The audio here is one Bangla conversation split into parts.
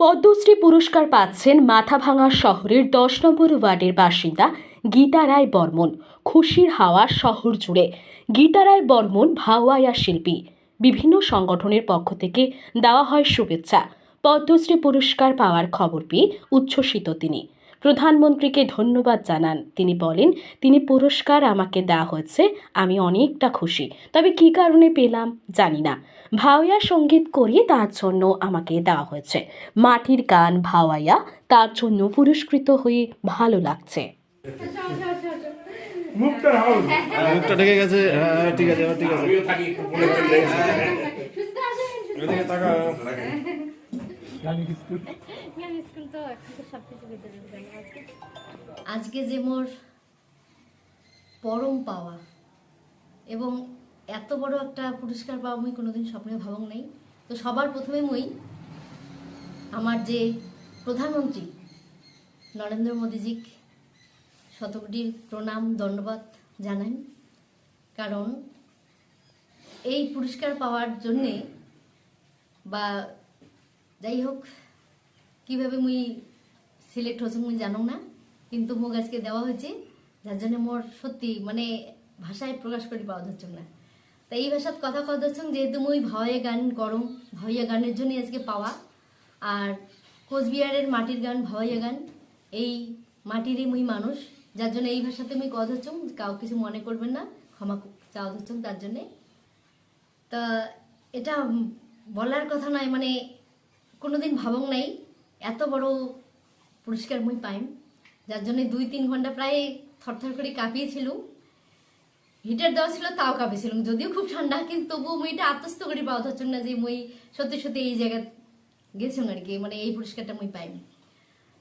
পদ্মশ্রী পুরস্কার পাচ্ছেন মাথাভাঙা শহরের দশ নম্বর ওয়ার্ডের বাসিন্দা গীতা রায় বর্মন। খুশির হাওয়া শহর জুড়ে। গীতা রায় বর্মন ভাওয়াইয়া শিল্পী। বিভিন্ন সংগঠনের পক্ষ থেকে দেওয়া হয় শুভেচ্ছা। পদ্মশ্রী পুরস্কার পাওয়ার খবর পেয়ে উচ্ছ্বসিত তিনি। প্রধানমন্ত্রীকে ধন্যবাদ জানান। তিনি বলেন তিনি পুরস্কার আমাকে দেওয়া হয়েছে আমি অনেকটা খুশি। তবে কী কারণে পেলাম জানি না। ভাওয়াইয়া সংগীত করিয়ে তার জন্য আমাকে দেওয়া হয়েছে। মাটির গান ভাওয়াইয়া তার জন্য পুরস্কৃত হয়ে ভালো লাগছে। মুখটা হ্যাঁ, ঢেকে গেছে। হ্যাঁ, ঠিক আছে ঠিক আছে। স্কুল। তো এখন তো সব কিছু আজকে? আজকে যে মোর পরম পাওয়া এবং এত বড় একটা পুরস্কার পাওয়া মুই কোনোদিন স্বপ্নে ভাবং নাই। তো সবার প্রথমে মুই আমার যে প্রধানমন্ত্রী নরেন্দ্র মোদীজিক শতকোটি প্রণাম ধন্যবাদ জানাই। কারণ এই পুরস্কার পাওয়ার জন্যে বা যাই হোক কীভাবে মুই সিলেক্ট হচ্ছে মুই জানো না, কিন্তু মোক আজকে দেওয়া হয়েছে, যার জন্য মোর সত্যি মানে ভাষায় প্রকাশ করি পাওয়া যাচ্ছে না। তা এই ভাষাত কথা কথা যাচ্ছে যেহেতু মুই ভাওয়াইয়া গান গরম ভাওয়াইয়া গানের জন্য আজকে পাওয়া। আর কোচবিহারের মাটির গান ভাওয়াইয়া গান, এই মাটিরই মুই মানুষ, যার জন্য এই ভাষাতে মুই কথা হচ্ছ কাউ কিছু মনে করবেন না, ক্ষমা চাওয়া হচ্ছে তার জন্যে। তা এটা বলার কথা নয় মানে কোনোদিন ভাবং নাই, এত বড় পুরস্কার মুই পাইম, যার জন্য দুই তিন ঘণ্টা প্রায় থরথর করে কাঁপিয়েছিল হিটার দেওয়া ছিল, তাও কাঁপিয়েছিলাম, যদিও খুব ঠান্ডা, কিন্তু তবুও মুই এটা আত্মস্থ করে পাওয়া হচ্ছে না যে মুই সত্যি সত্যি এই জায়গায় গেছিলাম আর কি মানে এই পুরস্কারটা মুই পাইম।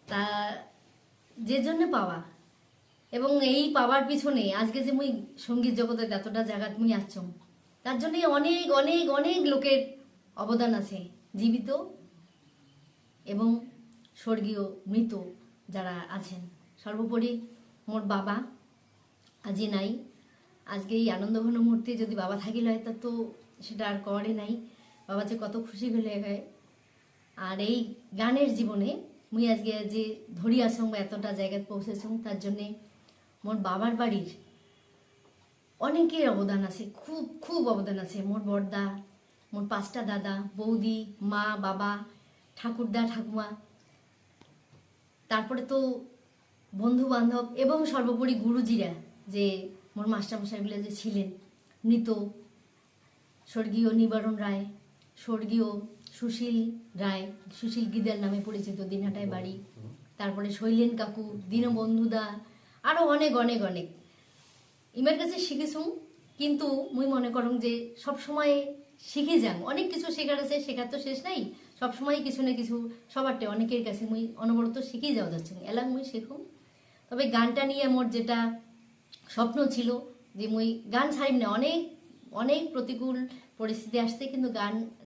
তা যে জন্য পাওয়া, এবং এই পাওয়ার পিছনে আজকে যে মুই সংগীত জগতে এতটা জায়গা মুই আসছম, তার জন্য অনেক অনেক অনেক লোকের অবদান আছে, জীবিত এবং স্বর্গীয় মৃত যারা আছেন। সর্বোপরি মোর বাবা আজই নাই। আজকে এই আনন্দঘন মুহূর্তে যদি বাবা থাকিল হয়, তা তো সেটা আর করে নাই। বাবা যে কত খুশি হলে হয়। আর এই গানের জীবনে মুই আজকে যে ধরি আসং বা এতটা জায়গায় পৌঁছেছং, তার জন্যে মোর বাবার বাড়ির অনেকের অবদান আছে, খুব খুব অবদান আছে। মোর বড়দা, মোর পাঁচটা দাদা, বৌদি, মা, বাবা ঠাকুরদা, ঠাকুমা। তারপরে তো বন্ধু বান্ধব এবং সর্বোপরি গুরুজিরা যে মোর মাস্টারমশাইগুলো যে ছিলেন, মৃত স্বর্গীয় নিবারণ রায়, স্বর্গীয় সুশীল রায়, সুশীল গিদার নামে পরিচিত দিনহাটায় বাড়ি। তারপরে শৈলেন কাকু, দীনবন্ধুদা আরও অনেক অনেক অনেক। ইমের কাছে শিখেছুম কিন্তু মুই মনে করুম যে সব সময় শিখে যাম অনেক কিছু শেখার আছে, শেখার তো শেষ নাই। সব সময় কিছু না কিছু সবারটা অনেকের কাছে মুই অনবরত শিখেই যাওয়া যাচ্ছে এলাম মুই শেখুম। তবে গানটা নিয়ে আমার যেটা স্বপ্ন ছিল যে মুই গান ছাড়িম না, অনেক অনেক প্রতিকূল পরিস্থিতি আসতে কিন্তু গান